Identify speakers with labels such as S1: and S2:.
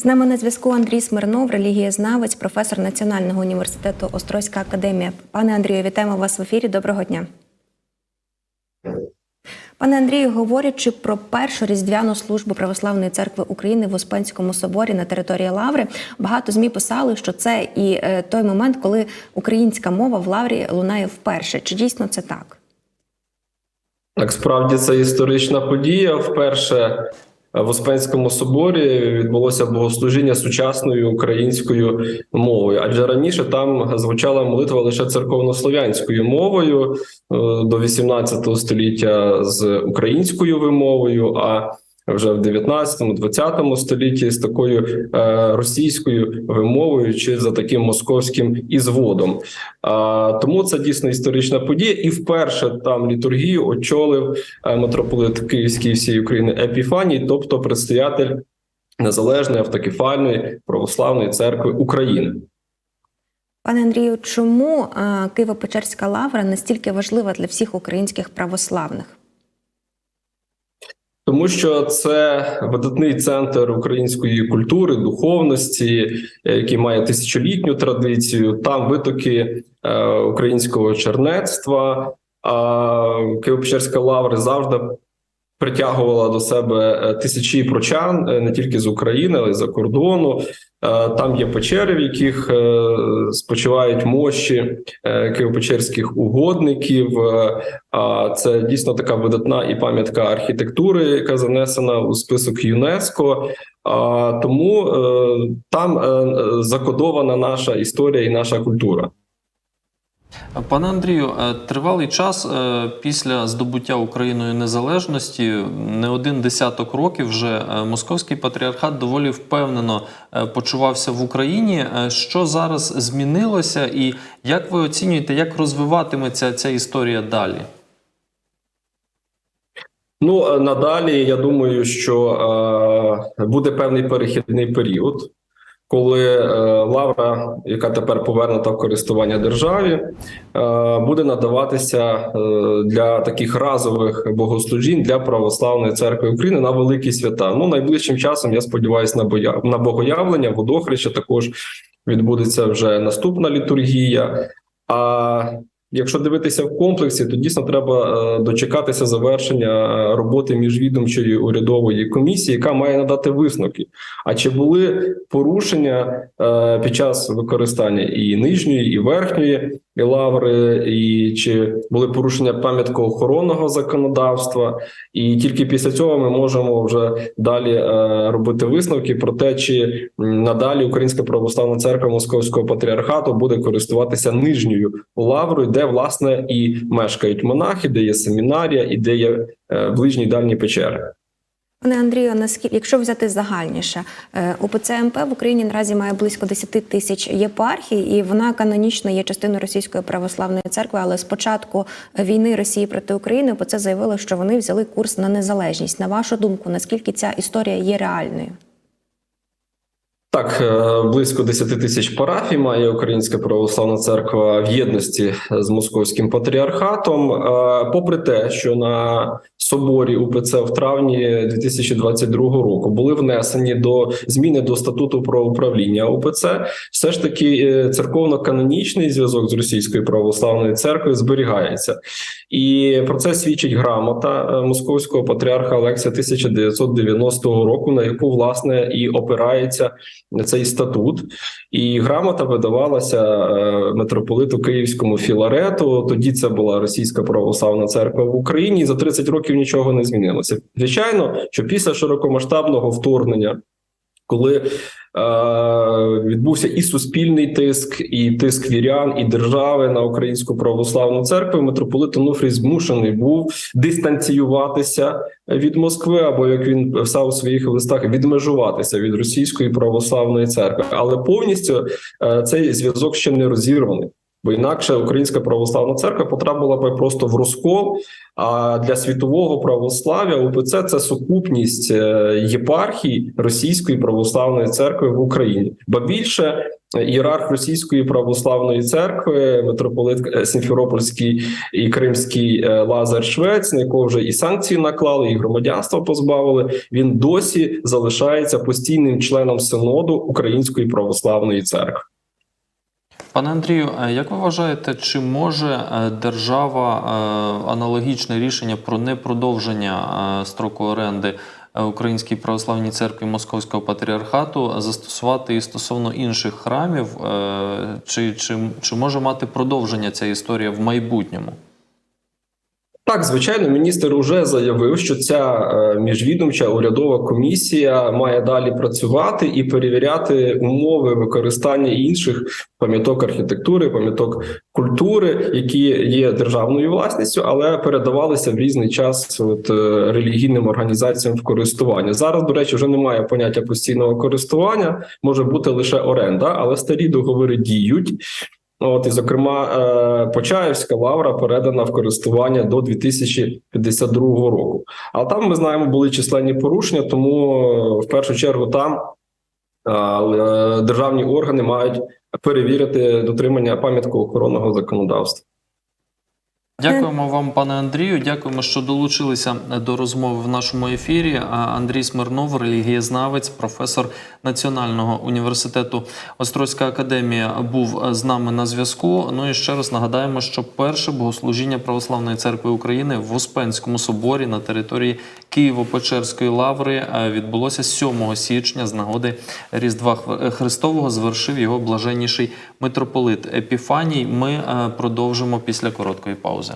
S1: З нами на зв'язку Андрій Смирнов, релігієзнавець, професор Національного університету Острозька академія. Пане Андрію, вітаємо вас в ефірі. Доброго дня. Пане Андрію, говорячи про першу різдвяну службу Православної церкви України в Успенському соборі на території Лаври, багато змі писали, що це і е, той момент, коли українська мова в Лаврі лунає вперше. Чи дійсно це так?
S2: Так, справді це історична подія. Вперше в Успенському соборі відбулося богослужіння сучасною українською мовою, адже раніше там звучала молитва лише церковнослов'янською мовою е, до 18 століття з українською вимовою. А вже в 19-20 столітті з такою е, російською вимовою чи за таким московським ізводом. Тому це дійсно історична подія, і вперше там літургію очолив е, митрополит Київський всієї України Епіфаній, тобто предстоятель незалежної автокефальної православної церкви України.
S1: Пане Андрію, чому е, Києво-Печерська лавра настільки важлива для всіх українських православних?
S2: Тому що це видатний центр української культури, духовності, е, який має тисячолітню традицію. Там витоки е, українського чернецтва. А Києво-Печерська лавра завжди притягувала до себе е, тисячі прочан е, не тільки з України, але й за кордону. Е, Там є печери, в яких спочивають мощі києво-печерських угодників. Це дійсно така видатна і пам'ятка архітектури, яка занесена у список ЮНЕСКО. Тому там закодована наша історія і наша культура.
S3: Пане Андрію, е, тривалий час е, після здобуття Україною незалежності, не один десяток років, вже е, московський патріархат доволі впевнено почувався в Україні. Що зараз змінилося, і як ви оцінюєте, як розвиватиметься ця історія далі?
S2: Ну надалі я думаю, що е, буде певний перехідний період, коли е, лавра, яка тепер повернута в користування державі, е, буде надаватися е, для таких разових богослужінь для православної церкви України на великі свята. Ну найближчим часом я сподіваюся на боя на богоявлення, водохреща також відбудеться вже наступна літургія. А Якщо дивитися в комплексі, то дійсно треба е, дочекатися завершення роботи міжвідомчої урядової комісії, яка має надати висновки. А чи були порушення е, під час використання і нижньої, і верхньої лаври, і чи були порушення пам'яткоохоронного законодавства? І тільки після цього ми можемо вже далі е, робити висновки про те, чи надалі Українська православна церква Московського патріархату буде користуватися нижньою лаврою, де власне і мешкають монахи, де є семінарія, і де є е, ближні дальні печери.
S1: Пане Андрію, наскільки, якщо взяти загальніше, е, УПЦ МП в Україні наразі має близько 10 тисяч єпархій, і вона канонічно є частиною Російської православної церкви. Але з початку війни Росії проти України УПЦ заявило, що вони взяли курс на незалежність. На вашу думку, наскільки ця історія є реальною?
S2: Так, е, близько 10 тисяч парафій має Українська православна церква в єдності з московським патріархатом. Е, Попри те, що на соборі УПЦ в травні 2022 року були внесені до зміни до статуту про управління УПЦ, все ж таки е, церковно-канонічний зв'язок з російською православною церквою зберігається, і про це свідчить грамота московського патріарха Олексія 1990 року, на яку власне і опирається цей статут, і грамота видавалася е, митрополиту Київському Філарету. Тоді це була російська православна церква в Україні. і За 30 років нічого не змінилося. Звичайно, що після широкомасштабного вторгнення, коли е, відбувся і суспільний тиск, і тиск вірян, і держави на українську православну церкву, митрополит Онуфрій змушений був дистанціюватися від Москви, або як він писав у своїх листах, відмежуватися від російської православної церкви, але повністю е, цей зв'язок ще не розірваний. Бо інакше Українська православна церква потрапила би просто в розкол. А для світового православ'я УПЦ це сукупність е, єпархій Російської православної церкви в Україні. Ба більше ієрарх Російської православної церкви, митрополит е, Сімферопольський і Кримський е, Лазар Швець, на якого вже і санкції наклали, і громадянства позбавили. Він досі залишається постійним членом синоду Української православної церкви.
S3: Пане Андрію, е, як ви вважаєте, чи може е, держава е, аналогічне рішення про непродовження строку оренди Української православній церкві Московського патріархату застосувати і стосовно інших храмів? Чи, чи, чи може мати продовження ця історія в майбутньому?
S2: Так, звичайно, міністр уже заявив, що ця е, міжвідомча урядова комісія має далі працювати і перевіряти умови використання інших пам'яток архітектури, пам'яток культури, які є державною власністю, але передавалися в різний час от, е, релігійним організаціям в користування. Зараз, до речі, вже немає поняття постійного користування, може бути лише оренда, але старі договори діють. От і зокрема, е, Почаївська лавра передана в користування до 2052 року. А там ми знаємо, були численні порушення, тому е, в першу чергу там е, державні органи мають перевірити дотримання пам'яткоохоронного законодавства.
S3: Дякуємо вам, пане Андрію. Дякуємо, що долучилися до розмови в нашому ефірі. Андрій Смирнов, релігієзнавець, професор Національного університету Острозька академія, був з нами на зв'язку. Ну і ще раз нагадаємо, що перше богослужіння Православної церкви України в Успенському соборі на території Києво-Печерської лаври е, відбулося 7 січня з нагоди Різдва Хр- Христового. Звершив його блаженніший митрополит Епіфаній. Ми е, продовжимо після короткої паузи.